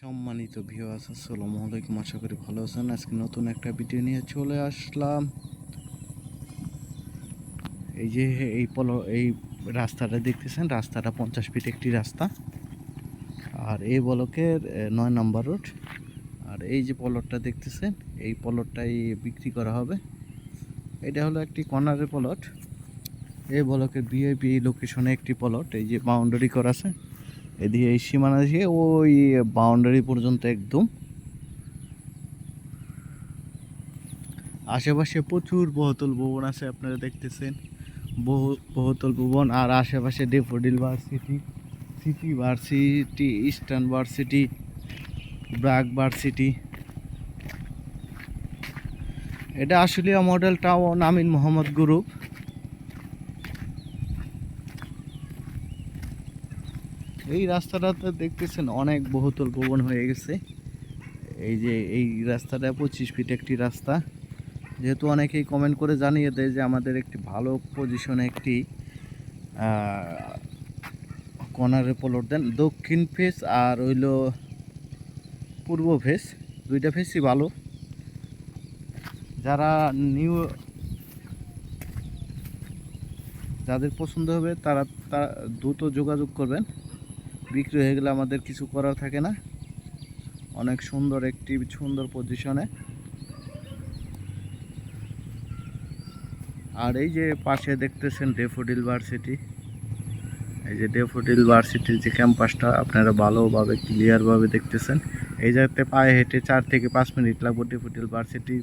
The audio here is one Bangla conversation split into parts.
সম্মানিত ভিউয়ার্স আসসালামু আলাইকুম। আশা করি ভালো আছেন। আজকে নতুন একটা ভিডিও নিয়ে চলে আসলাম। এই যে এই পল, এই রাস্তাটা দেখতেছেন? রাস্তাটা পঞ্চাশ ফিট একটি রাস্তা। আর এই বলকের নয় নম্বর রোড। আর এই যে পলটটা দেখতেছেন, এই পলটটাই বিক্রি করা হবে। এটা হলো একটি কর্নারের পলট। এই বলকের বিআইপি লোকেশনে একটি পলট। এই যে বাউন্ডারি করা আছে। এদিকে এই সীমানা দিয়ে ওই বাউন্ডারি পর্যন্ত একদম। আশেপাশে প্রচুর বহুতল ভবন আছে, আপনারা দেখতেছেন। বহু বহুতল ভবন আর আশেপাশে Daffodil varsity city varsity eastern varsity BRAC varsity এটা Ashulia model town Amin Mohammad group এই রাস্তাটাতে দেখতেছেন অনেক বহুতল ভবন হয়ে গেছে। এই যে এই রাস্তাটা পঁচিশ ফিট একটি রাস্তা। যেহেতু অনেকেই কমেন্ট করে জানিয়ে দেয় যে আমাদের একটি ভালো পজিশনে একটি কর্নারে পলট দেন। দক্ষিণ ফেস আর হইল পূর্ব ফেস দুইটা ফেসই ভালো। যারা নিউ যাদের পছন্দ হবে তারা তারা দ্রুত যোগাযোগ করবেন। বিক্রি হয়ে গেলে আমাদের কিছু করার থাকে না। অনেক সুন্দর একটি সুন্দর পজিশনে আর এই যে পাশে দেখতেছেন ডেফোডিল ভার্সিটি এই যে ডেফোডিল ভার্সিটির যে ক্যাম্পাসটা আপনারা ভালোভাবে ক্লিয়ারভাবে দেখতেছেন। এই জায়গাতে পায়ে হেঁটে চার থেকে পাঁচ মিনিট লাগবে ডেফোডিল ভার্সিটি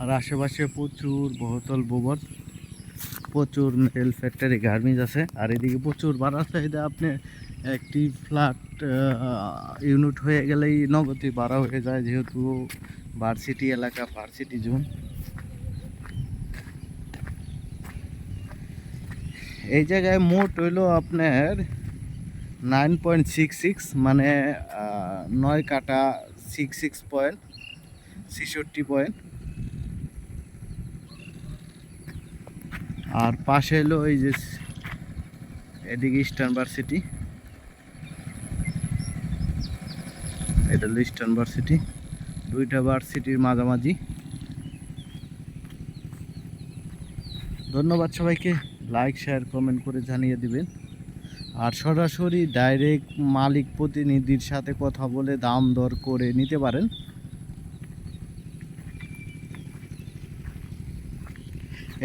আর আশেপাশে প্রচুর বহুতল ভবন প্রচুর মেল ফ্যাক্টরি গার্মেন্টস আছে। আর এদিকে প্রচুর ভাড়া চাহিদা আপনি একটি ফ্ল্যাট ইউনিট হয়ে গেলেই নগদই ভাড়া হয়ে যায়, যেহেতু ভার্সিটি এলাকা ভার্সিটি জোন এই জায়গায় মোট হইল আপনার নাইন পয়েন্ট সিক্স সিক্স মানে নয় কাটা সিক্স সিক্স পয়েন্ট ছেষট্টি পয়েন্ট আর পাশে এলো এই যে এদিকে ইস্টার্ন ভার্সিটি এটা হলো ইস্টার্ন ভার্সিটি দুইটা ভার্সিটির মাঝামাঝি। ধন্যবাদ সবাইকে। লাইক শেয়ার কমেন্ট করে জানিয়ে দিবেন। আর সরাসরি ডাইরেক্ট মালিক প্রতিনিধির সাথে কথা বলে দাম দর করে নিতে পারেন।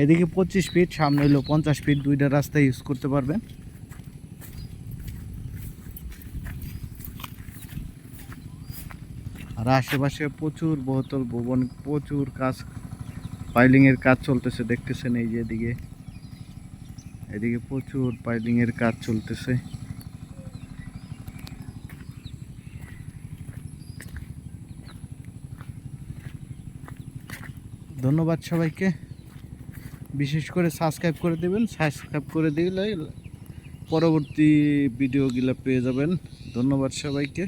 এদিকে পঁচিশ ফিট সামনে হলো পঞ্চাশ ফিট দুইটা রাস্তা ইউজ করতে পারবেন। আর আশেপাশে প্রচুর বহুতল ভবন, প্রচুর কাজ পাইলিং এর কাজ চলতেছে, দেখতেছেন এই যে এদিকে। এদিকে প্রচুর পাইলিং এর কাজ চলতেছে। ধন্যবাদ সবাইকে। বিশেষ করে সাবস্ক্রাইব করে দেবেন সাবস্ক্রাইব করে দিলে পরবর্তী ভিডিওগুলো পেয়ে যাবেন। ধন্যবাদ সবাইকে।